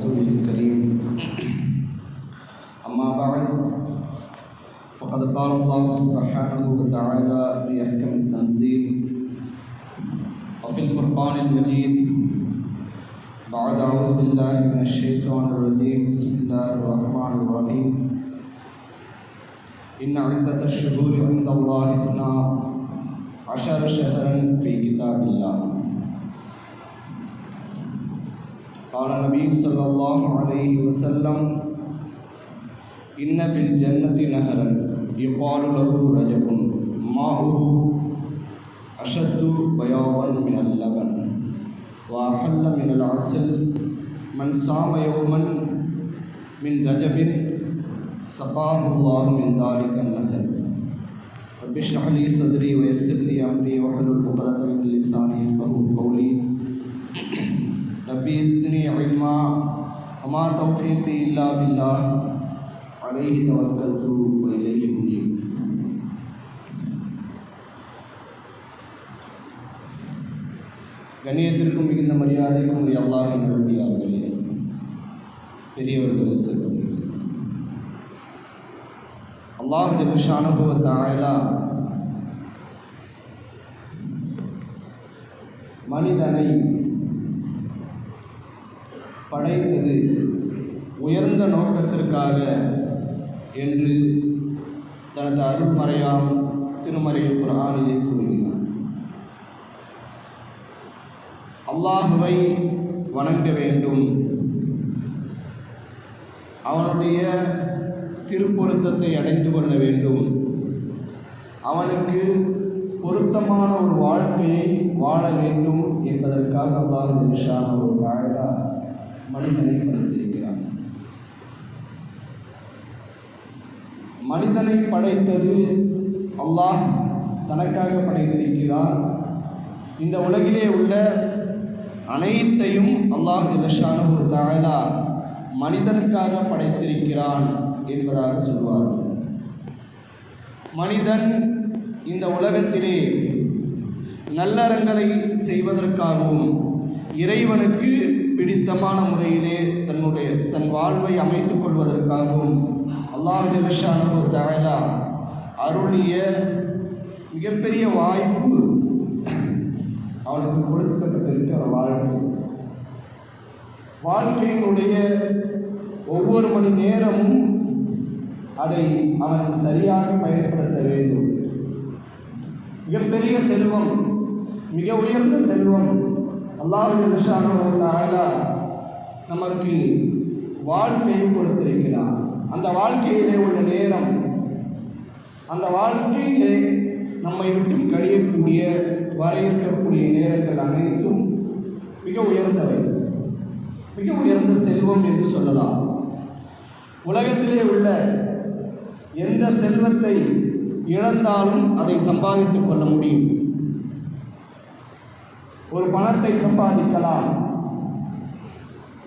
رسوله الكريم. أما بعد فقد قال الله سبحانه وتعالى في أحكم التنزيل وفي الفرقان المجيد بعد أعوذ بالله من الشيطان الرجيم. بسم الله الرحمن الرحيم. إن عدة الشهور عند الله اثنا عشر شهرا في كتاب الله. قال النبي صلى الله عليه وسلم إن في الجنة نهرا يقال له رجب ماؤه أشد بياضا من اللبن وأحل من العسل من صام يوما من رجب سقاه الله من ذلك النهر. رب اشرح لي صدري وما توفيقي إلا بالله عليه توكلت وإليه منيب கண்ணியத்திற்கும் மிகுந்த மரியாதைக்கும் உரிய அல்லாஹின் நல்லடியார்களே பெரியவர்களே சகோதரர்களே அல்லாஹ் ஜல்ஷானுபவ தாயலா மனிதனை படைத்தது உயர்ந்த நோக்கத்திற்காக என்று தனது அருமறையால் திருமறையில் ஒரு குரானிலே கூறுகிறார். அல்லாஹுவை வணங்க வேண்டும். அவனுடைய திருப்பொருத்தத்தை அடைந்து கொள்ள வேண்டும். அவனுக்கு பொருத்தமான ஒரு வாழ்க்கையை வாழ வேண்டும் என்பதற்காக அல்லாஹ் நிஷான ஒரு தாயலா மனிதனை படைத்திருக்கிறான் மனிதனை படைத்தது அல்லாஹ் தனக்காக படைத்திருக்கிறார். இந்த உலகிலே உள்ள அனைத்தையும் அல்லாஹ் நிலஷான ஒரு தாயலா மனிதனுக்காக படைத்திருக்கிறான் என்பதாக சொல்வார்கள். மனிதன் இந்த உலகத்திலே நல்லறங்களை செய்வதற்காகவும் இறைவனுக்கு பிடித்தமான முறையிலே தன்னுடைய தன் வாழ்வை அமைத்துக் கொள்வதற்காகவும் அல்லாஹ் ஜலஷானு அருளிய மிகப்பெரிய வாய்ப்பு அவனுக்கு கொடுக்கப்பட்டிருக்கிற வாழ்க்கை. வாழ்க்கையினுடைய ஒவ்வொரு மணி நேரமும் அதை அவன் சரியாக பயன்படுத்த வேண்டும். மிகப்பெரிய செல்வம் மிக உயர்ந்த செல்வம் அல்லாஹு நமக்கு வாழ்க்கையை கொடுத்திருக்கிறார். அந்த வாழ்க்கையிலே உள்ள நேரம் அந்த வாழ்க்கையிலே நம்மை விட்டு கழியக்கூடிய வரையறுக்கக்கூடிய நேரங்கள் அனைத்தும் மிக உயர்ந்தவை. மிக உயர்ந்த செல்வம் என்று சொல்லலாம். உலகத்திலே உள்ள எந்த செல்வத்தை இழந்தாலும் அதை சம்பாதித்துக் கொள்ள முடியும். ஒரு பணத்தை சம்பாதிக்கலாம்.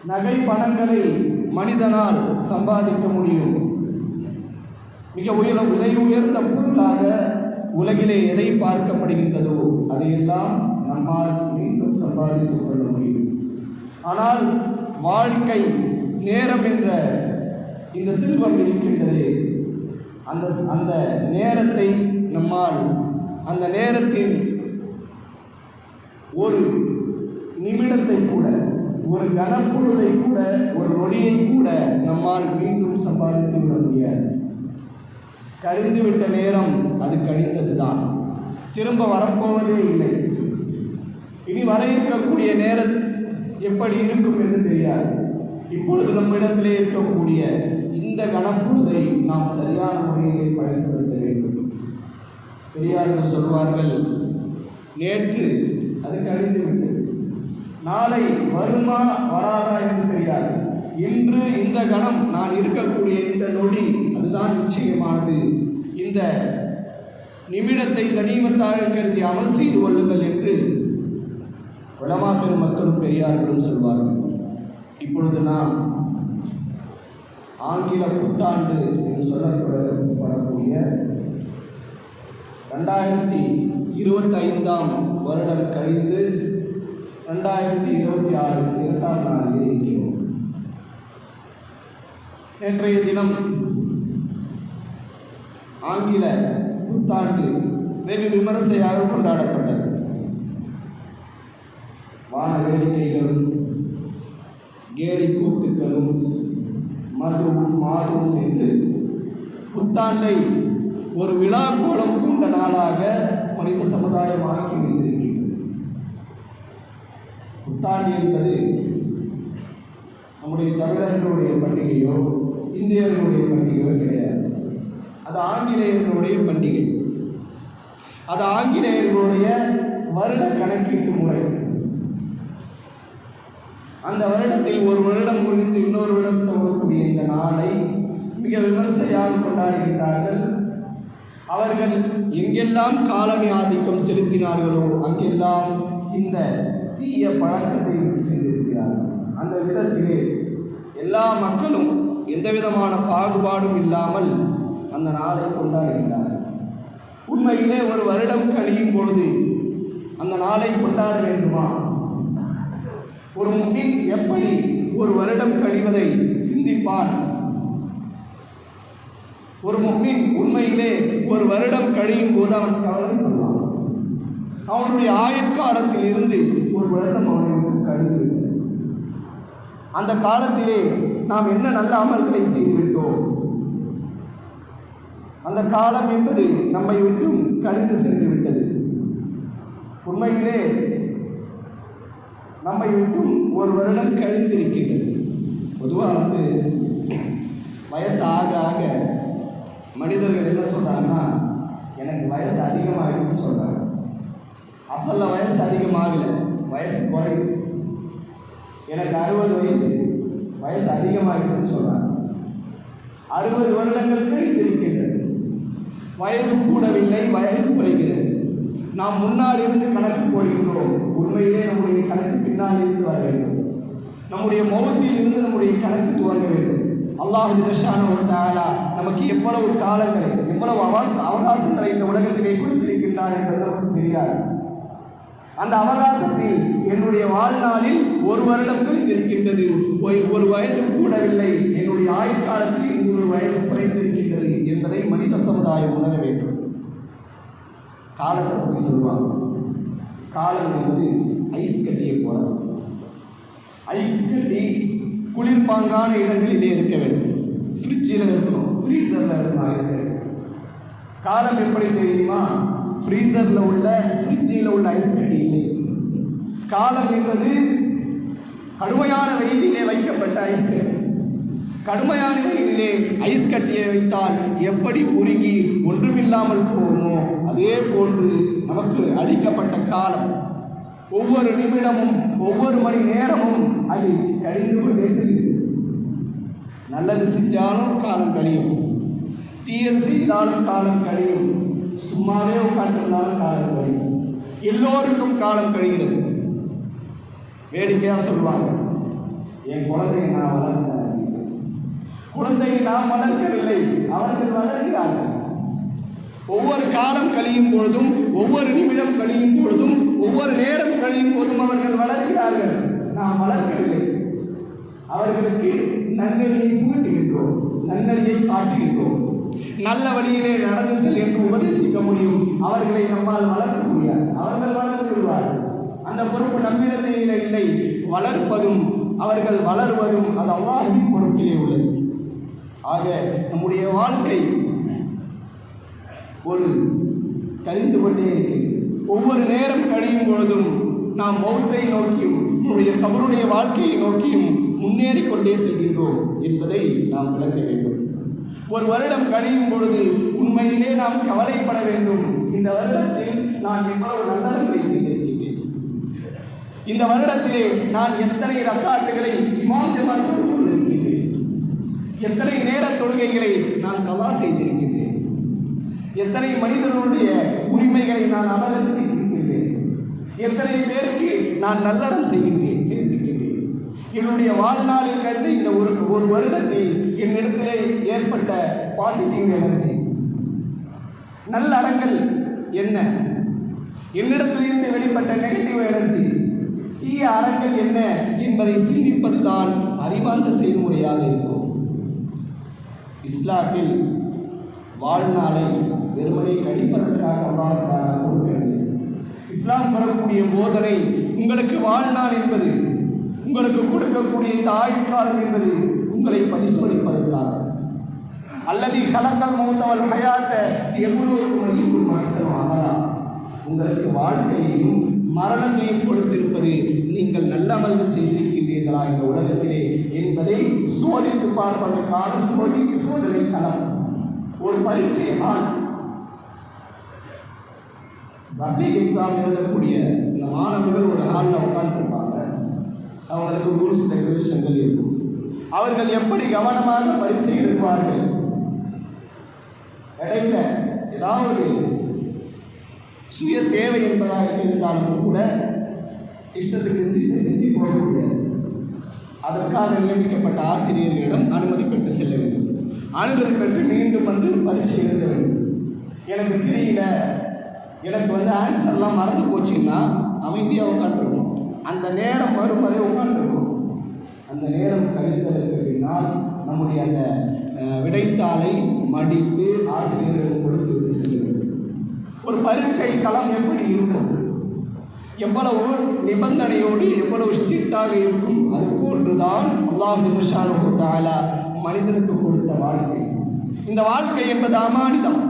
நகை பணங்களை மனிதனால் சம்பாதிக்க முடியும். மிக உயர விலை உயர்ந்த பொருளாக உலகிலே எதை பார்க்கப்படுகின்றதோ அதையெல்லாம் நம்மால் மீண்டும் சம்பாதித்துக் கொள்ள முடியும். ஆனால் வாழ்க்கை நேரம் என்ற இந்த செல்வம் இருக்கின்றது அந்த அந்த நேரத்தை நம்மால் அந்த நேரத்தின் ஒரு நிமிடத்தை கூட ஒரு கனப்பொழுதை கூட ஒரு நொடியை கூட நம்மால் மீண்டும் சம்பாதித்து விட முடியாது. கழிந்துவிட்ட நேரம் அது கழிந்தது தான் திரும்ப வரப்போவதே இல்லை. இனி வர இருக்கக்கூடிய நேரம் எப்படி இருக்கும் என்று தெரியாது. இப்பொழுது நம்மிடத்திலே இருக்கக்கூடிய இந்த கணப்பொழுதை நாம் சரியான முறையிலே பயன்படுத்த வேண்டும். பெரியார்கள் சொல்வார்கள் நேற்று அது கழிந்து விட்டது நாளை வருமா வராதா என்று தெரியாது. இன்று இந்த கணம் நான் இருக்கக்கூடிய இந்த நொடி அதுதான் நிச்சயமானது. இந்த நிமிடத்தை தனிமத்தாக கருதி அமல் செய்து கொள்ளுங்கள் என்று உலமா பெருமக்களும் பெரியார்களும் சொல்வார்கள். இப்பொழுது நாம் ஆங்கில புத்தாண்டு என்று சொல்லப்படக்கூடிய ரெண்டாயிரத்தி இருபத்தைந்தாம் வருடம் கழிந்து ரெண்டாயிரத்தி இருபத்தி ஆறு இரண்டாம் நாளிலே இருக்கிறோம் நேற்றைய தினம் ஆங்கில புத்தாண்டு வெகு விமரிசையாக கொண்டாடப்பட்டது. வான வேடிக்கைகளும் கேலி கூத்துக்களும் மதுவும் மாதுவும் என்று புத்தாண்டை ஒரு விழா கோலம் கொண்ட நாளாக மனித சமுதாயம் ஆக்கி வைத்திருக்கிறது புத்தாண்டு என்பது நம்முடைய தமிழர்களுடைய பண்டிகையோ இந்தியர்களுடைய பண்டிகையோ கிடையாது. அது ஆங்கிலேயர்களுடைய பண்டிகை. அது ஆங்கிலேயர்களுடைய வருட கணக்கீட்டு முறை. அந்த வருடத்தில் ஒரு வருடம் முடிந்து இன்னொரு வருடம் தொடரக்கூடிய இந்த நாளை மிக விமர்சையாக கொண்டாடுகிறார்கள் அவர்கள் எங்கெல்லாம் காலனி ஆதிக்கம் செலுத்தினார்களோ அங்கெல்லாம் இந்த தீய பழக்கத்தை விட்டு அந்த விதத்திலே எல்லா மக்களும் எந்த விதமான பாகுபாடும் இல்லாமல் அந்த நாளை கொண்டாடுகிறார்கள் உண்மையிலே ஒரு வருடம் கழியும் பொழுது அந்த நாளை கொண்டாட வேண்டுமா? ஒரு முகின் எப்படி ஒரு வருடம் கழிவதை சிந்திப்பான் ஒரு முகின் உண்மையிலே ஒரு வருடம் கழியும் போது அவன் கவலைப்படுவான். அவனுடைய ஆயுட்காலத்தில் இருந்து ஒரு வருடம் அவனுக்கு கழிந்து அந்த காலத்திலே நாம் என்ன நல்ல அமல்களை செய்துவிட்டோம் அந்த காலம் என்பது நம்மை விட்டும் கழிந்து சென்று விட்டது. உண்மையிலே நம்மை விட்டும் ஒரு வருடம் கழிந்திருக்கின்றது. பொதுவாக வந்து வயசு ஆக ஆக மனிதர்கள் என்ன சொல்கிறாங்கன்னா எனக்கு வயசு அதிகமாகிடுச்சு சொல்கிறாங்க அசலில் வயசு அதிகமாகலை. வயசு குறையுது எனக்கு அறுபது வயசு. வயசு அதிகமாகிடுச்சு சொல்கிறாங்க அறுபது வருடங்களுக்கு இருக்கின்றது. வயது கூடவில்லை வயது குறைகிறது. நாம் முன்னால் இருந்து கணக்கு போடுகின்றோம். உண்மையிலே நம்முடைய கணக்கு பின்னால் இருந்து வர வேண்டும். நம்முடைய மௌத்தில் இருந்து நம்முடைய கணக்கு துவங்க வேண்டும். அல்லாஹ் நிஷான ஒரு தாலா நமக்கு எவ்வளவு காலங்களை எவ்வளவு அவகாசங்களை இந்த உலகத்திலே கொடுத்திருக்கின்றார் என்பது நமக்கு தெரியாது. அந்த அவகாசத்தை என்னுடைய வாழ்நாளில் ஒரு வருடம் இருக்கின்றது. ஒரு- ஒரு வயது கூடவில்லை. என்னுடைய ஆயுட்காலத்தில் இன்னொரு ஒரு வயது குறைந்திருக்கின்றது என்பதை மனித சமுதாயம் உணர வேண்டும். காலத்தை பற்றி சொல்லுவாங்க காலம் என்பது ஐஸ் கட்டியை போல. ஐஸ் கட்டி குளிர்பாங்கான இடங்களிலே இருக்க வேண்டும். ஃப்ரிட்ஜில் இருக்கணும். ஃப்ரீசரில் இருக்கணும் ஐஸ் கட்டி. காலம் எப்படி தெரியுமா? ஃப்ரீசரில் உள்ள ஃப்ரிட்ஜில் உள்ள ஐஸ்கட்டி இல்லை. காலம் என்பது கடுமையான வெயிலிலே வைக்கப்பட்ட ஐஸ்கட்டி கடுமையான வெயிலிலே ஐஸ் கட்டியை வைத்தால் எப்படி உருகி ஒன்றுமில்லாமல் போகுமோ அதே போன்று நமக்கு அளிக்கப்பட்ட காலம். ஒவ்வொரு நிமிடமும் ஒவ்வொரு மணி நேரமும் அது கழிந்து கொண்டே செல்கிறது நல்லது செஞ்சாலும் காலம் கழியும். தீயது செய்தாலும் காலம் கழியும். சும்மாவே உட்காந்துருந்தாலும் காலம் கழியும். எல்லோருக்கும் காலம் கழிகிறது. வேடிக்கையாக சொல்லுவாங்க. என் குழந்தையை நான் வளர்த்தேன் குழந்தையை நான் வளர்க்கவில்லை. அவர்கள் வளர்கிறார்கள். ஒவ்வொரு காலம் கழியும் பொழுதும் ஒவ்வொரு நிமிடம் கழியும் பொழுதும் ஒவ்வொரு நேரம் கழியும் போதும் அவர்கள் வளர்கிறார்கள். நாம் வளர்க்கவில்லை. அவர்களுக்கு நன்னறியை புகட்டுகின்றோம். நன்னறியை காட்டுகின்றோம். நல்ல வழியிலே நடந்து செல் என்று உபதேசிக்க முடியும். அவர்களை நம்மால் வளர்க்க முடியாது. அவர்கள் வளர்ந்து விடுவார்கள். அந்த பொறுப்பு நம்மிடத்திலே இல்லை வளர்ப்பதும் அவர்கள் வளர்வதும் அது அல்லாஹின் பொறுப்பிலே உள்ளது. ஆக நம்முடைய வாழ்க்கை ஒரு கழிந்து கொண்டே இருக்கிறது. ஒவ்வொரு நேரம் கழியும் பொழுதும் நாம் மௌத்தை நோக்கியும் நம்முடைய கபருடைய வாழ்க்கையை நோக்கியும் முன்னேறி கொண்டே செல்கின்றோம் என்பதை நாம் விளக்க வேண்டும். ஒரு வருடம் கழியும் பொழுது உண்மையிலே நாம் கவலைப்பட வேண்டும். இந்த வருடத்தில் நான் எவ்வளவு நல்லவர்களை செய்திருக்கின்றேன் இந்த வருடத்திலே நான் எத்தனை ரக்காட்டுகளை இமாம் ஜமாத் கொண்டிருக்கின்றேன் எத்தனை நேர தொழுகைகளை நான் கவா செய்திருக்கின்றேன் எத்தனை மனிதர்களுடைய உரிமைகளை நான் அபகரித்திருக்கின்றேன் எத்தனை பேருக்கு நான் நல்லறம் செய்கின்றேன். என்னுடைய வாழ்நாளில் கண்டு இந்த ஒரு ஒரு வருடத்தில் என்னிடத்திலே ஏற்பட்ட பாசிட்டிவ் எனர்ஜி நல்ல அறங்கள் என்ன? என்னிடத்திலிருந்து வெளிப்பட்ட நெகட்டிவ் எனர்ஜி தீய அறங்கள் என்ன என்பதை சிந்திப்பதுதான் அறிவார்ந்த செயல்முறையாக இருக்கும். இஸ்லாத்தில் வாழ்நாளை வெறுமனை கழிப்பதற்காக அல்லாஹ் தஆலா இஸ்லாம் பெறக்கூடிய போதனை உங்களுக்கு வாழ்நாள் என்பது உங்களுக்கு கொடுக்கக்கூடிய இந்த என்பது உங்களை பரிசோதிப்பதற்காக அல்லது கலக்கல் மௌத்தவல் ஹயாத்த எவ்வளவு மணிக்கும் மாசம் ஆகலாம் உங்களுக்கு வாழ்க்கையையும் மரணத்தையும் கொடுத்திருப்பது நீங்கள் நல்ல அமல்கள் செய்திருக்கின்றீர்களா இந்த உலகத்திலே என்பதை சோதித்து பார்ப்பதற்கான சோதி சோதனை களம் ஒரு பரீட்சை ஹால் பப்ளிக் எக்ஸாம் எழுதக்கூடிய இந்த மாணவர்கள் ஒரு ஹாலில் உட்கார்ந்து அவங்களுக்கு ரூல்ஸ் ரெகுலேஷன்கள் இருக்கும். அவர்கள் எப்படி கவனமாக பரீட்சை எழுதுவார்கள்? இடையில ஏதாவது சுய தேவை என்பதாக இருந்தாலும் கூட இஷ்டத்துக்கு இந்தி இந்தி போக முடியாது. அதற்காக நியமிக்கப்பட்ட ஆசிரியர்களிடம் அனுமதி பெற்று செல்ல வேண்டும். அனுமதி பெற்று மீண்டும் வந்து பரீட்சை எழுத வேண்டும். எனக்கு தெரியல. எனக்கு வந்து ஆன்சர்லாம் மறந்து போச்சுன்னா அமைதியாக உட்காந்துருக்கும் அந்த நேரம் வரும் வரை உட்காந்துருக்கணும் அந்த நேரம் கழித்ததற்கு பின்னால் நம்முடைய அந்த விடைத்தாளை மடித்து ஆசிரியர்கள் கொடுத்து விட்டு ஒரு பரீட்சை களம் எப்படி இருக்கும் எவ்வளவு நிபந்தனையோடு எவ்வளவு ஸ்ட்ரிக்டாக இருக்கும்? அது போன்றுதான் அல்லாஹ் நிமிஷானு தாலா மனிதனுக்கு கொடுத்த வாழ்க்கை. இந்த வாழ்க்கை என்பது அமானிதம்.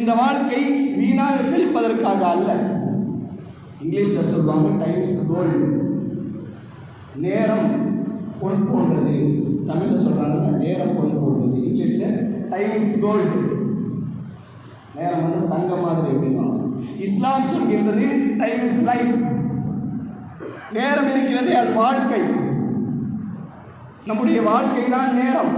இந்த வாழ்க்கை வீணாக கழிப்பதற்காக அல்ல. இங்கிலீஷில் சொல்லுவாங்க டைம்ஸ் கோல்டு நேரம் பொன் போன்றது. தமிழில் சொல்கிறாங்க நேரம் பொன் போன்றது. இங்கிலீஷில் டைம்ஸ் கோல்டு நேரம் வந்து தங்க மாதிரி அப்படின்வாங்க இஸ்லாம் சொல்கின்றது டைம் இஸ் லைஃப் நேரம் இருக்கிறது அது வாழ்க்கை. நம்முடைய வாழ்க்கை தான் நேரம்.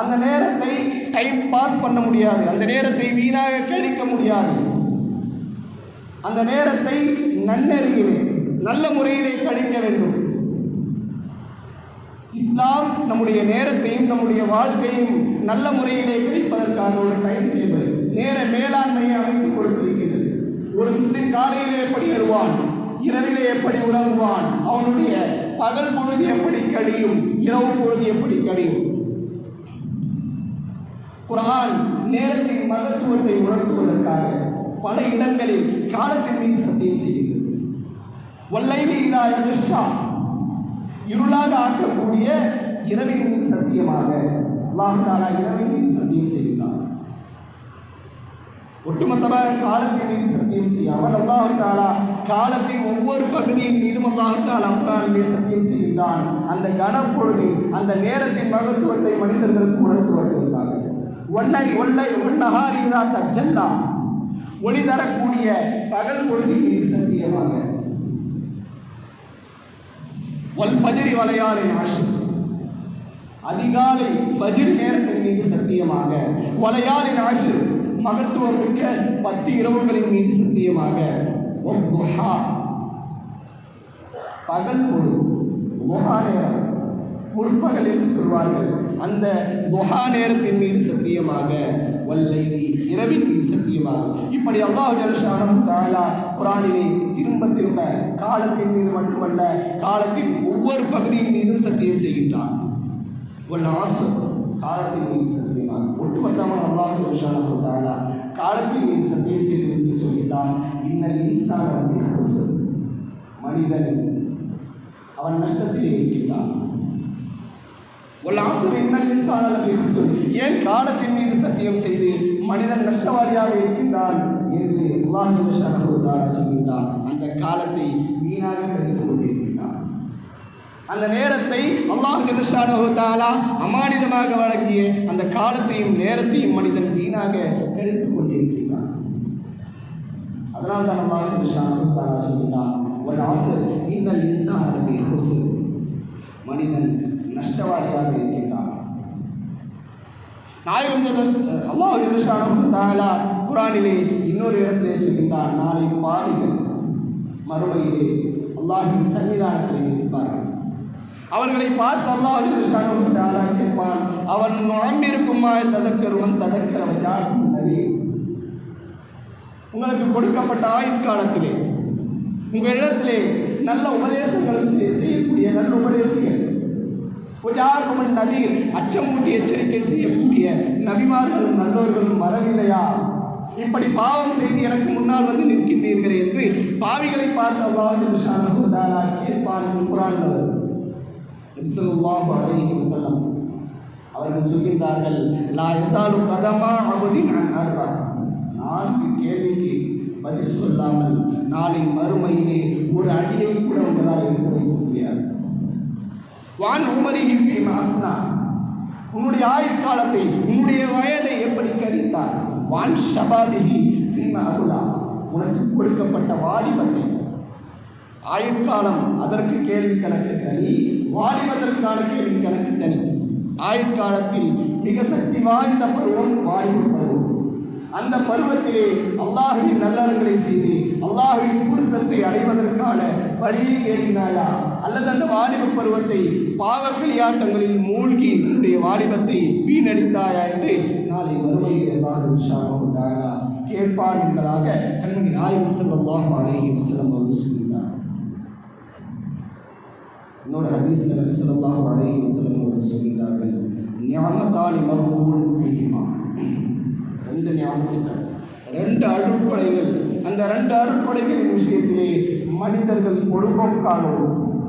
அந்த நேரத்தை டைம் பாஸ் பண்ண முடியாது. அந்த நேரத்தை வீணாக கழிக்க முடியாது. அந்த நேரத்தை நன்னறிவிலே நல்ல முறையிலே கழிக்க வேண்டும். இஸ்லாம் நம்முடைய நேரத்தையும் நம்முடைய வாழ்க்கையும் நல்ல முறையிலே கழிப்பதற்கான ஒரு டைம் டேபிள் நேர மேலாண்மையை அமைத்து கொடுத்திருக்கிறது ஒரு முஸ்லிம் காலையிலே எப்படி வருவான் இரவிலே எப்படி உறங்குவான்? அவனுடைய பகல் பொழுது எப்படி கழியும்? இரவு பொழுது எப்படி கழியும்? குரான் நேரத்தின் மகத்துவத்தை உணர்த்துவதற்காக பல இடங்களில் காலத்தின் மீது சத்தியம் செய்கிறது. ஒல்லைவி இதா யஷா இருளாக ஆக்கக்கூடிய இரவின் மீது சத்தியமாக. அல்லாஹாலா இரவின் மீது சத்தியம் செய்கிறார் ஒட்டுமொத்தமாக காலத்தின் மீது சத்தியம் செய்யாமல் அல்லாஹாலா காலத்தின் ஒவ்வொரு பகுதியின் மீதும் அல்லாஹ் தாலா குரானிலே சத்தியம் செய்கின்றான். அந்த கனப்பொழுது அந்த நேரத்தின் மகத்துவத்தை மனிதர்களுக்கு உணர்த்துவதற்காக. ஒன்னை ஒன்னை ஒன்னஹாரிதா தச்சல்லா ஒளி தரக்கூடிய பகல் பொழுது மீது சத்தியமாக. ஒல் ஃபஜ்ரி வலையாளின் ஆஷி அதிகாலை பஜிர் நேரத்தின் மீது சத்தியமாக. வலையாளின் ஆஷி மகத்துவம் மிக்க பத்து இரவுகளின் மீது சத்தியமாக. பகல் பொழுது நேரம். முற்பகல் என்று சொல்வார்கள். அந்த துஹா நேரத்தின் மீது சத்தியமாக. வல்லைதி இரவின் மீது சத்தியமாக இப்படி அல்லாஹ் ஜல்ஷானம் தாலா குரானிலே திரும்ப திரும்ப காலத்தின் மீது மட்டுமல்ல காலத்தின் ஒவ்வொரு பகுதியின் மீதும் சத்தியம் செய்கின்றான். ஆசம் காலத்தின் மீது சத்தியமாக ஒட்டுமொத்தமாக அல்லாஹ் ஜல்ஷானம் தாலா காலத்தின் மீது சத்தியம் செய்து என்று இன்னல் இன்சான் வந்து மனிதன் அவன் நஷ்டத்திலே இருக்கின்றான் ஒரு ஆசிரியர் என்ன இன்சான் ஏன் காலத்தின் மீது சத்தியம் செய்து மனிதன் நஷ்டவாதியாக இருக்கின்றான்? என்று அல்லாஹ் சொல்கின்றான். அந்த காலத்தை வீணாக கழித்துக் கொண்டிருக்கின்றான். அந்த நேரத்தை அல்லாஹ் நிமிஷானஹாலா அமானிதமாக வழங்கிய அந்த காலத்தையும் நேரத்தையும் மனிதன் வீணாக கழித்துக் கொண்டிருக்கிறான் அதனால் தான் அல்லாஹ் நிமிஷானஹாலா சொல்கிறான் ஒரு ஆசிரியர் இன்னல் இன்சான் மனிதன் நஷ்டவாதியாக நாயகம் அல்லாஹ் இருஷானம் தாயலா குரானிலே இன்னொரு இடத்திலே சொல்கின்றார் நாளை பாவிகள் மறுமையிலே அல்லாஹின் சன்னிதானத்திலே இருப்பார்கள். அவர்களை பார்த்து அல்லாஹ் நிமிஷானம் தாலா கேட்பான் அவன் நுழம்பிருக்குமா ததக்கருவன் ததக்கிறவன் வச்சாக்கும் உங்களுக்கு கொடுக்கப்பட்ட ஆயுட்காலத்திலே உங்கள் இடத்திலே நல்ல உபதேசங்கள் செய்யக்கூடிய நல்ல உபதேசங்கள் உஜாக்கும் நதீர் அச்சமூட்டி எச்சரிக்கை செய்யக்கூடிய நபிமார்களும் நல்லோர்களும் வரவில்லையா? இப்படி பாவம் செய்து எனக்கு முன்னால் வந்து நிற்கின்றீர்கள் என்று பாவிகளை பார்த்து அல்லாஹ் கேட்பான் குரான் அவர்கள் சொல்கின்றார்கள் லா யஸாலு கதமா அவதி அன் அர்பா. நான்கு கேள்விக்கு பதில் சொல்லாமல் நாளை மறுமையிலே ஒரு அடியை கூட உங்களால் எடுத்து வான் உமரிஹி ஃபீ மாஃப்னா உன்னுடைய ஆயுட்காலத்தை உன்னுடைய வயதை எப்படி கணித்தார் வான் ஷபாபிஹி ஃபீ அகுலா உனக்கு கொடுக்கப்பட்ட வாலிபத்தை. ஆயுட்காலம் அதற்கு கேள்வி கணக்கு தனி வாலிபதற்கான கேள்வி கணக்கு தனி. ஆயுட்காலத்தில் மிக சக்தி வாய்ந்த பருவம் வாய்ப்பு பருவம். அந்த பருவத்திலே அல்லாஹுவின் நல்லறங்களை செய்து அல்லாஹுவின் பொருத்தத்தை அடைவதற்கான வழியை ஏறினாயா அல்லது அந்த வாலிப பருவத்தை பாவக்களியாட்டங்களில் மூழ்கி உன்னுடைய வாலிபத்தை வீணடித்தாயா என்று நாளை வறுமையில் அல்லாஹ் கேட்பார் என்பதாக கண்மணி நாயகம் செல்லம் அலைஹி வஸல்லம் அவர்கள் சொல்கிறார். இன்னொரு ஹதீஸ்ல நபி ஸல்லல்லாஹு அலைஹி வஸல்லம் அவர்கள் சொல்கிறார்கள். ஞானத்தால் மர்ஹூன் தெரியுமா ரெண்டு ஞானத்துக்கள் ரெண்டு அருட்படைகள் அந்த ரெண்டு அருட்படைகளின் விஷயத்திலே மனிதர்கள் பொழுபோக்காலும்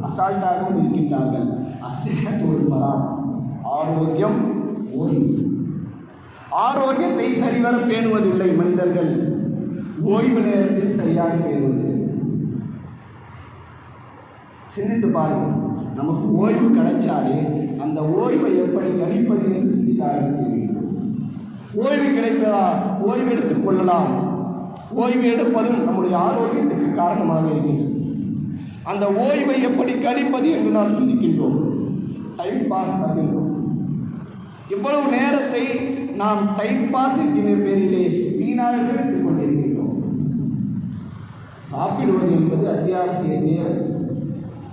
அசால்ட்டாகவும் இருக்கின்றார்கள். அசிஹத்துல் பரா ஆரோக்கியம் ஓய்வு ஆரோக்கியத்தை சரிவர பேணுவதில்லை மனிதர்கள். ஓய்வு நேரத்தில் சரியாக பேணுவது. சிந்தித்து பாருங்கள் நமக்கு ஓய்வு கிடைச்சாலே அந்த ஓய்வை எப்படி கழிப்பது என்று சிந்திக்க ஆரம்பிக்கிறீர்கள் ஓய்வு கிடைப்பதா ஓய்வு எடுத்துக் கொள்ளலாம். ஓய்வு எடுப்பதும் நம்முடைய ஆரோக்கியத்துக்கு காரணமாக இருக்கிறது அந்த ஓய்வை எப்படி கழிப்பது என்று நாம் சிந்திக்கின்றோம். டைம் பாஸ் அப்படின்றோம் இவ்வளவு நேரத்தை நாம் டைம் பாஸ் என்கிற பேரிலே வீணாக எடுத்துக் கொண்டிருக்கின்றோம். சாப்பிடுவது என்பது அத்தியாவசிய தேவை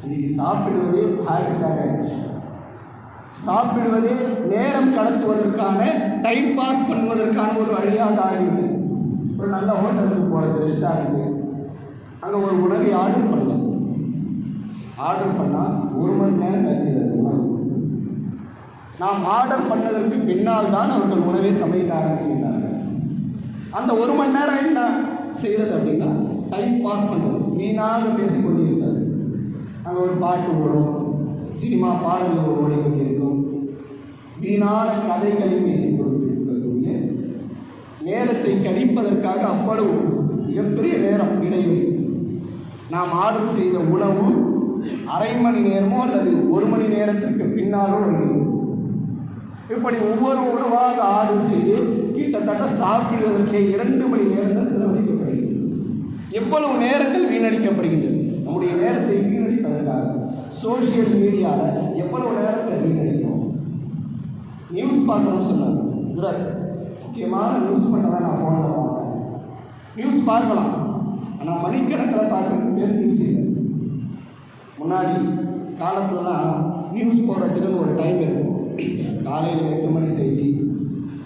இன்னைக்கு சாப்பிடுவதே ஹேபிட்டாக சாப்பிடுவதே நேரம் கடத்துவதற்கான டைம் பாஸ் பண்ணுவதற்கான ஒரு வழியாக ஆகிடுது ஒரு நல்ல ஹோட்டலுக்கு போகிறது ரெஸ்டாரண்ட்டு அங்கே ஒரு உணவை ஆர்டர் பண்ணலாம் ஆர்டர் பண்ணால் ஒரு மணி நேரம் கழிச்சு உணவு நாம் ஆர்டர் பண்ணதற்கு பின்னால் தான் அவர்கள் உணவை சமைக்க ஆரம்பிக்கின்றார்கள் அந்த ஒரு மணி நேரம் என்ன செய்கிறது அப்படின்னா டைம் பாஸ் பண்ணுறது வீணாக பேசிக்கொண்டே இருக்காது அங்கே ஒரு பாட்டு ஓடும். சினிமா பாடல்கள் ஓடிக்கொண்டிருக்கும் வீணான கதைகளை பேசிக் கொண்டிருக்கக்கூடிய நேரத்தை கழிப்பதற்காக அவ்வளவு மிகப்பெரிய நேரம் இடைவெளி நாம் ஆர்டர் செய்த உணவு அரை மணி நேரமோ அல்லது ஒரு மணி நேரத்திற்கு பின்னாலோ இப்படி ஒவ்வொரு உணவாக ஆர்டர் செய்து கிட்டத்தட்ட சாப்பிடுவதற்கே இரண்டு மணி நேரங்கள் செலவழிக்கப்படுகிறது. எவ்வளவு நேரங்கள் வீணடிக்கப்படுகின்றது நம்முடைய நேரத்தை வீணடிப்பதற்காக. சோஷியல் மீடியாவில் எவ்வளவு நேரத்தை வீணடிக்கணும் நியூஸ் பார்க்கணும்னு சொன்னாங்க. இதுல முக்கியமான நியூஸ் பண்ண தான் நான் ஃபோனில் பார்க்குறேன் நியூஸ் பார்க்கலாம். ஆனால் மணிக்கணக்கில் பார்க்கறதுக்கு பேர் நியூஸ் இல்லை. முன்னாடி காலத்துலலாம் நியூஸ் போடுறதுக்குன்னு ஒரு டைம் இருக்கும். காலையில் எட்டு மணி செய்தி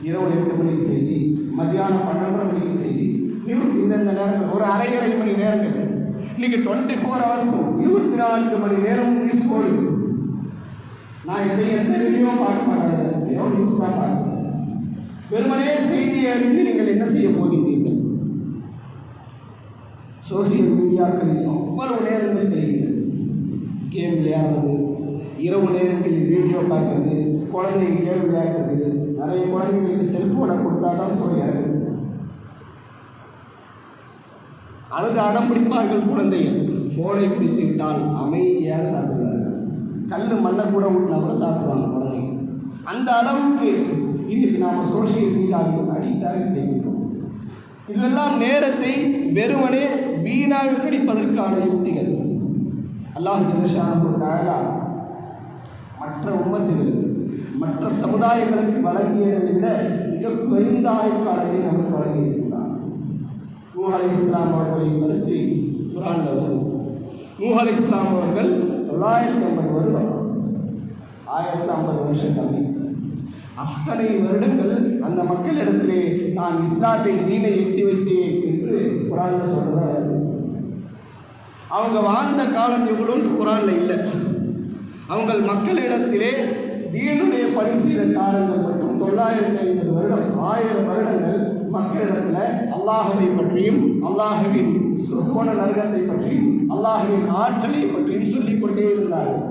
இரவு எட்டு மணிக்கு செய்தி மத்தியானம் பன்னெண்டரை மணிக்கு செய்தி. நியூஸ் இந்தந்த நேரங்கள் ஒரு அரை அரை மணி நேரங்கள். இன்னைக்கு டுவெண்ட்டி ஃபோர் ஹவர்ஸும் இருபத்தி நான்கு மணி நேரம் நியூஸ் போடுது நான் இதை எந்த வீடியோவும் பார்க்க மாட்டேன்? வெறும் நியூஸ் தான் பார்க்கிறேன் வெறுமனே செய்தியை அறிந்து நீங்கள் என்ன செய்ய போகிறீர்கள் சோசியல் மீடியாக்களில் அவ்வளவு நேரங்கள் தெரிகிறது கேம் விளையாடுறது இரவு நேரங்களில் வீடியோ பார்க்கறது குழந்தைங்க கேம் விளையாடுறது நிறைய குழந்தைங்களுக்கு செல்ஃபோனை கொடுத்தா தான் சோழியாக இருக்குது அழுது அடம் பிடிப்பார்கள் குழந்தைகள். ஃபோனை பிடித்து விட்டால் அமைதியாக சாப்பிடுவார்கள். கல் மண்ணை கூட ஊட்டினா கூட சாப்பிடுவாங்க குழந்தைங்க அந்த அளவுக்கு இன்னைக்கு நாம் சோசியல் மீடியாவில் அடிக்டாக கிடைக்கிறோம் இதெல்லாம் நேரத்தை வெறுமனே வீணாக கடிப்பதற்கான யுக்திகள். அல்லாஹ் ஜெனஷானா மற்ற உம்மத்துகளுக்கு மற்ற சமுதாயங்களுக்கு வழங்கியதை விட மிக குறைந்த ஆயுட்காலத்தை நமக்கு வழங்கியிருக்கிறார். நூ அலி இஸ்லாம் அவர்களை பற்றி குரான் வருது நூ அலி இஸ்லாம் அவர்கள் தொள்ளாயிரத்தி ஐம்பது வருடம் ஆயிரத்தி ஐம்பது வருஷம் கம்மி அத்தனை வருடங்கள் அந்த மக்களிடத்திலே நான் இஸ்லாத்தை தீனை எட்டி வைத்தேன் என்று குரான் சொல்றதா அவங்க வாழ்ந்த காலம் எவ்வளோன்னு குரானில் இல்லை. அவங்கள் மக்களிடத்திலே தீனுடைய பணி செய்த காலங்கள் மட்டும் தொள்ளாயிரத்தி ஐம்பது வருடம் ஆயிரம் வருடங்கள் மக்களிடத்தில் அல்லாஹவை பற்றியும் அல்லாஹவின் சு- சுவன நரகத்தை பற்றியும் அல்லாஹவின் ஆற்றலை பற்றியும் சொல்லிக் கொண்டே இருந்தார்கள்.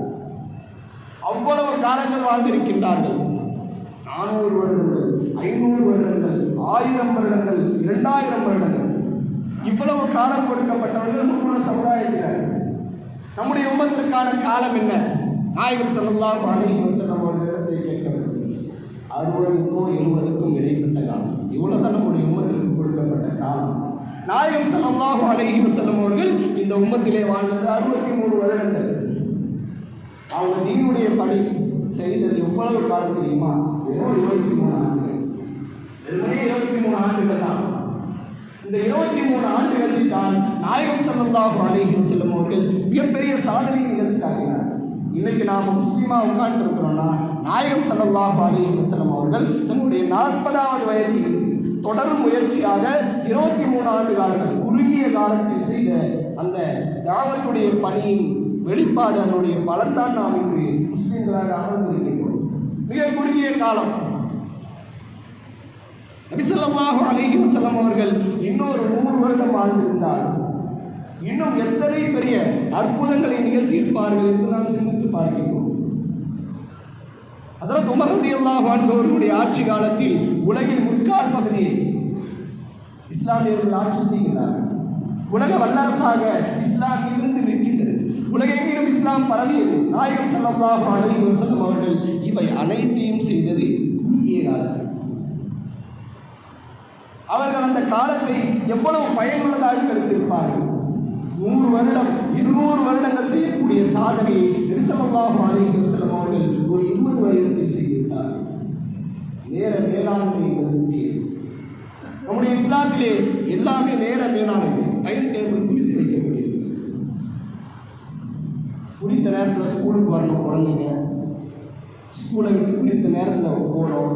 அவ்வளவு காலங்கள் வாழ்ந்திருக்கின்றார்கள். நானூறு வருடங்கள் ஐநூறு வருடங்கள் ஆயிரம் வருடங்கள் இரண்டாயிரம் வருடங்கள். இவ்வளவு காலம் கொடுக்கப்பட்டவர்கள் முன்னோட சமுதாயத்தினர். நம்முடைய உம்மத்திற்கான காலம் என்ன? நாயகம் சொல்லலாம் அலைஹி வஸல்லம் அவர்களிடத்தை கேட்கப்பட்டது அறுபதுக்கும் எழுபதுக்கும் இடைப்பட்ட காலம். இவ்வளவுதான் நம்முடைய உமத்திற்கு கொடுக்கப்பட்ட காலம். நாயகம் ஸல்லல்லாஹு அலைஹி வஸல்லம் அவர்கள் இந்த உம்மத்திலே வாழ்ந்தது அறுபத்தி மூணு வருடங்கள். அவங்க நீனுடைய பணி செய்தது எவ்வளவு காலம் தெரியுமா வெறும் இருபத்தி மூணு ஆண்டுகள். வெறுமனே இருபத்தி மூணு ஆண்டுகள் தான். இந்த இருபத்தி மூணு ஆண்டுகளில் தான் நாயகம் ஸல்லல்லாஹு அலைஹி செல்லும் அவர்கள் மிகப்பெரிய சாதனையை நிகழ்த்தி காட்டினார் இன்னைக்கு நாம் முஸ்லீமா உட்கார்ந்து இருக்கிறோம்னா நாயகம் ஸல்லல்லாஹு அலைஹி வஸல்லம் அவர்கள் தன்னுடைய நாற்பதாவது வயதில் தொடர் முயற்சியாக இருபத்தி மூணு ஆண்டு காலங்கள் குறுகிய காலத்தில் செய்த அந்த தாவத்துடைய பணியின் வெளிப்பாடு அதனுடைய பலத்தான் நாம் இன்று முஸ்லீம்களாக அமர்ந்திருக்கின்றோம். மிக குறுகிய காலம். நபிசல்லாஹு அலைஹி வஸல்லம் அவர்கள் இன்னொரு நூறு வருடம் வாழ்ந்திருந்தார். இன்னும் எத்தனை பெரிய அற்புதங்களை நிகழ்த்தியிருப்பார்கள் என்று நாம் சிந்தித்து பார்க்கின்றோம். அதனால் உமரதி அல்லாஹ் அன்ஹு ஆட்சி காலத்தில் உலகின் முற்கால் பகுதியை இஸ்லாமியர்கள் ஆட்சி செய்கிறார்கள். உலக வல்லரசாக இஸ்லாம் இருந்து நிற்கின்றது. உலகெங்கிலும் இஸ்லாம் பரவியது. நாயகம் ஸல்லல்லாஹு அலைஹி வஸல்லம் அவர்கள் இவை அனைத்தையும் செய்தது குறுகிய காலத்தில். அவர்கள் அந்த காலத்தை எவ்வளவு பயனுள்ளதாக கருத்திருப்பார்கள் நூறு வருடம் இருநூறு வருடங்கள் செய்யக்கூடிய சாதனையை நெரிசல்லாஹு அலைஹி அவர்கள் ஒரு இருபது வருடத்தில் செய்திருந்தார்கள். நேர மேலாண்மை முக்கியம் நம்முடைய இஸ்லாத்திலே எல்லாமே நேர மேலாண்மை. டைம் டேபிள் குறித்து வைக்கக்கூடியது. குறித்த நேரத்தில் ஸ்கூலுக்கு வரணும் குழந்தைங்க. ஸ்கூலை விட்டு குறித்த நேரத்தில் போகணும்.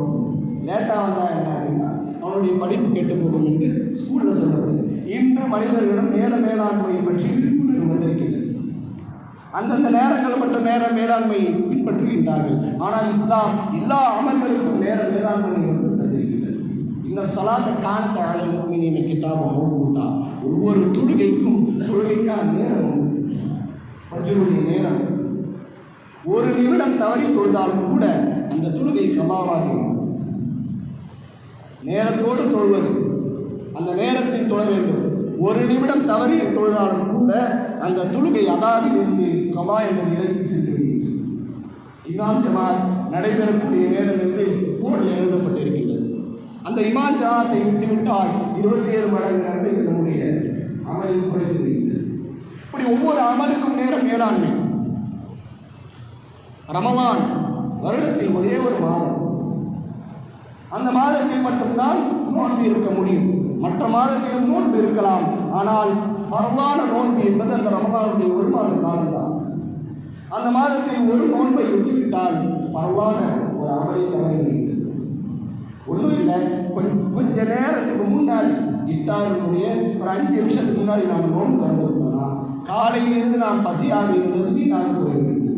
லேட்டாக வந்தால் என்ன அப்படின்னா அவனுடைய படிப்பு கேட்டு போகும் என்று ஸ்கூலில் சொல்லப்படுது இன்று மனிதர்களிடம் நேர மேலாண்மையை பற்றி விழிப்புணர்வு வந்திருக்கிறது. அந்தந்த நேரங்கள் மட்டும் நேர மேலாண்மையை பின்பற்றுகின்றார்கள். ஆனால் இஸ்லாம் எல்லா அமல்களுக்கும் நேர மேலாண்மை வந்து தந்திருக்கிறது. இந்த சலாத்தை காணத்த ஆளுநர் கிதாபம் கொடுத்தா ஒவ்வொரு தொழுகைக்கும் தொழுகைக்கான நேரம் உண்டு. நேரம். ஒரு நிமிடம் தவறி தொழுதாலும் கூட அந்த தொழுகை கபாவாகிறது நேரத்தோடு தொழுவது. அந்த நேரத்தில் தொழ வேண்டும். ஒரு நிமிடம் தவறி தொழுதாலும் கூட அந்த தொழுகை அதாவிலிருந்து கபா என்ற நிலைக்கு சென்று விடுகிறது. இமாம் ஜமாத் நடைபெறக்கூடிய நேரம் என்று போர்டில் எழுதப்பட்டிருக்கின்றது. அந்த இமாம் ஜமாத்தை விட்டுவிட்டால் இருபத்தி ஏழு மடங்கு நன்மை நம்முடைய அமலில் குறைந்து விடுகிறது. இப்படி ஒவ்வொரு அமலுக்கும் நேரம் மேலாண்மை. ரமலான் வருடத்தில் ஒரே ஒரு மாதம். அந்த மாதத்தில் மட்டும்தான் நோன்பு இருக்க முடியும். மற்ற மாதத்திலும் நோன்பு இருக்கலாம். ஆனால் பரவான நோன்பு என்பது அந்த ரமதானுடைய ஒரு மாத காலம்தான் அந்த மாதத்தில் ஒரு நோன்பை விட்டுவிட்டால் பரவான ஒரு அமலை தவறி ஒன்றும் இல்லை. கொஞ்சம் கொஞ்ச நேரத்துக்கு முன்னாடி இஃப்தாரினுடைய ஒரு அஞ்சு நிமிஷத்துக்கு முன்னாடி நாம் நோன்பு திறந்திருந்தோம்னா காலையிலிருந்து நாம் பசியாக இருந்தது வீணாக போயிருக்கிறது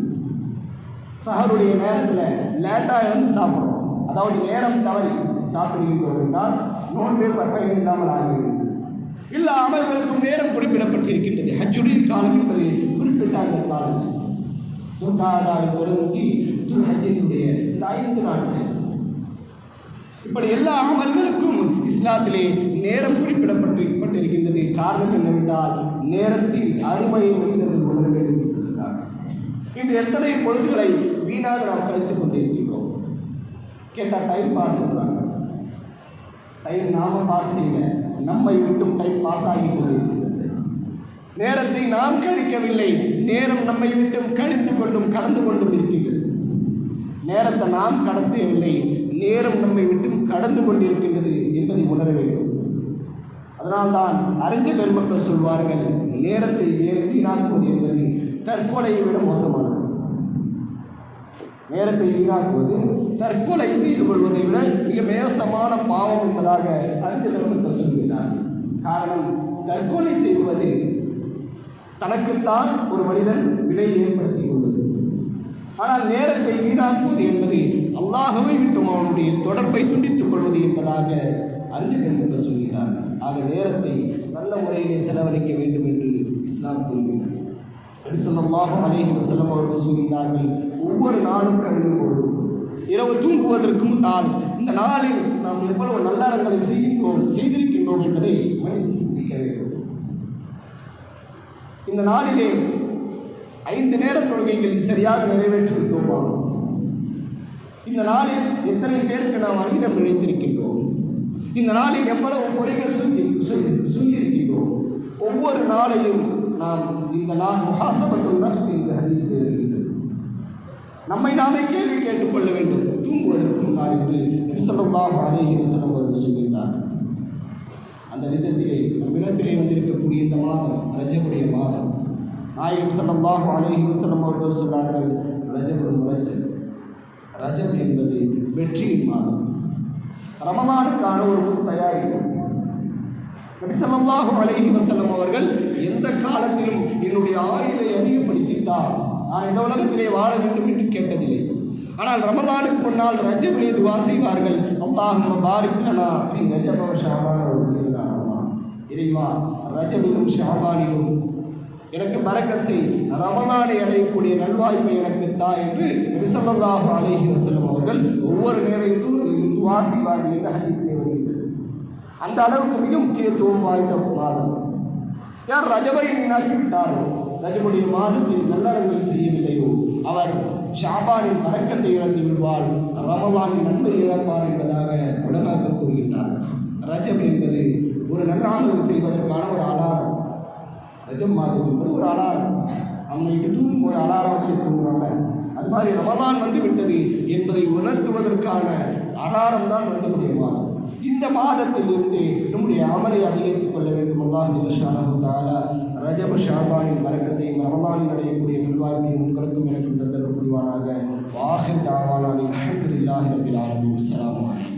சஹருடைய நேரத்தில் லேட்டாக இருந்து சாப்பிட்றோம் அதாவது நேரம் தவறி சாப்பிடுகின்றோம் என்றால் நோன்பே பட்டம் இல்லாமல் ஆகிறது இல்லை அமல்களுக்கும் நேரம் குறிப்பிடப்பட்டிருக்கின்றது. ஹஜ்ஜுடைய காலம் என்பது குறிப்பிட்ட அந்த காலம் துர்காதாவில் தொடங்கி துர்ஹஜினுடைய இந்த ஐந்து நாட்கள். இப்படி எல்லா அமல்களுக்கும் இஸ்லாத்திலே நேரம் குறிப்பிடப்பட்டு பட்டிருக்கின்றது. காரணம் என்னவென்றால் நேரத்தில் அருமையை மனிதர்கள் உணர வேண்டும் என்பதற்காக இன்று எத்தனை பொழுதுகளை வீணாக நாம் கழித்துக் கொண்டே கேட்டால் டைம் பாஸ் பண்ணுறாங்க டைம் நாம பாஸ் செய்யல. நம்மை விட்டும் டைம் பாஸ் ஆகி கொண்டிருக்கிறது நேரத்தை நாம் கழிக்கவில்லை. நேரம் நம்மை விட்டும் கழித்து கொண்டும் கடந்து கொண்டும் இருக்கின்றது நேரத்தை நாம் கடத்தவில்லை. நேரம் நம்மை விட்டும் கடந்து கொண்டிருக்கின்றது என்பதை உணர வேண்டும். அதனால்தான் அறிஞர் பெருமக்கள் சொல்வார்கள் நேரத்தை வே- வீணாக்குவது என்பது தற்கொலையை விட மோசமானது. நேரத்தை வீணாக்குவது தற்கொலை செய்து கொள்வதை விட மிக மோசமான பாவம் என்பதாக அறிஞ சொல்கிறார் காரணம் தற்கொலை செய்வது தனக்குத்தான் ஒரு மனிதன் விலை ஏற்படுத்தி கொள்வது. ஆனால் நேரத்தை வீணாக்குவது என்பது அல்லாகவே விட்டும் அவனுடைய தொடர்பை துண்டித்துக் கொள்வது என்பதாக அறிஞர்கள் என்று ஆக நேரத்தை நல்ல முறையிலே செலவழிக்க வேண்டும் என்று இஸ்லாம் கூறுகிறார் நபிசல்லாஹு அலைஹி வஸல்லம் அவர்கள் சொல்கிறார்கள் ஒவ்வொரு நாளும் கழிந்து பொழுதும் இரவு தூங்குவதற்கும் நாள் இந்த நாளில் நாம் எவ்வளவு நல்லறங்களை செய்கின்றோம் செய்திருக்கின்றோம் என்பதை மனிதன் சிந்திக்க வேண்டும். இந்த நாளிலே ஐந்து நேர தொழுகைகள் சரியாக நிறைவேற்றிவிட்டோமா இந்த நாளில் எத்தனை பேருக்கு நாம் அனிதம் இழைத்திருக்கின்றோம்? இந்த நாளில் எவ்வளவு பொறிகள் சொல்லி சொல்லி சொல்லியிருக்கின்றோம் ஒவ்வொரு நாளையும் நாம் இந்த நாள் முகாசபத்துள் நர்ஸ் என்று ஹதீஸ் நம்மை நாமே கேள்வி கேட்டுக்கொள்ள வேண்டும். தூங்குவதற்கு முன்னால் என்று நபிசல்லாஹு அலைஹி வஸல்லம் அவர்கள் சொல்கிறார் அந்த விதத்திலே நம்மிடத்திலே வந்திருக்கக்கூடிய இந்த மாதம் ரஜபுடைய மாதம். நாயகம் ஸல்லல்லாஹு அழகி வஸல்லம் அவர்கள் சொன்னார்கள் ரஜபுடன் முரஜப் ரஜம் என்பது வெற்றியின் மாதம். ரமதானுக்கான ஒரு முன் தயாரிப்பு நபிசல்லாஹு அலைஹி வஸல்லம் அவர்கள் எந்த காலத்திலும் என்னுடைய ஆயுளை அதிகப்படுத்தித்தார் நான் இந்த உலகத்திலே வாழ வேண்டும் என்று கேட்டதில்லை. ஆனால் ரமதானுக்கு முன்னால் ரஜபிலே துவா செய்வார்கள் அல்லாஹும் பாரிக் லனா ஃபீ ரஜப வ இறைவா ரஜபிலும் ஷாபானிலும் எனக்கு பரக்கத் ரமதானை அடையக்கூடிய நல்வாய்ப்பை எனக்கு தா என்று நபிசல்லாஹு அலைஹி வசலம் அவர்கள் ஒவ்வொரு நேரத்திலும் துவா செய்வார்கள் என்று ஹதீஸிலே வருகிறது. அந்த அளவுக்கு மிக முக்கியத்துவம் வாய்ந்த மாதம் யார் ரஜபை நினைவிட்டாரோ ரஜபுடைய மாதத்தில் நல்லறங்கள் செய்யவில்லையோ. அவர் ஷாபானின் பறக்கத்தை இழந்து விடுவார் ரமவானின் நன்மை இழப்பார் என்பதாக உலமாக்கள் கூறுகின்றார். ரஜம் என்பது ஒரு நல்லாமல் செய்வதற்கான ஒரு அலாரம் ரஜம் மாதம் என்பது ஒரு அலாரம் அவங்களுக்கு தூங்கும் ஒரு அலாரம் வச்சிருக்கிறாங்க அது மாதிரி ரமதான் வந்து விட்டது என்பதை உணர்த்துவதற்கான அலாரம் தான் வந்து முடியுமா இந்த மாதத்தில் இருந்து நம்முடைய அமலை அதிகரித்துக் கொள்ள வேண்டும். அல்லாஹ் ஜல்லஷானஹு ரஜப ஷாபானின் பரக்கத்தையும் ரமலானில் அடையக்கூடிய நல்வாழ்க்கையும் உங்களுக்கும் எனக்கும் தந்தல் புரிவானாக. வாஹிர் தாவானாவின் அஹமதுல்லாஹி ரப்பில் ஆலமீன். அஸ்ஸலாமு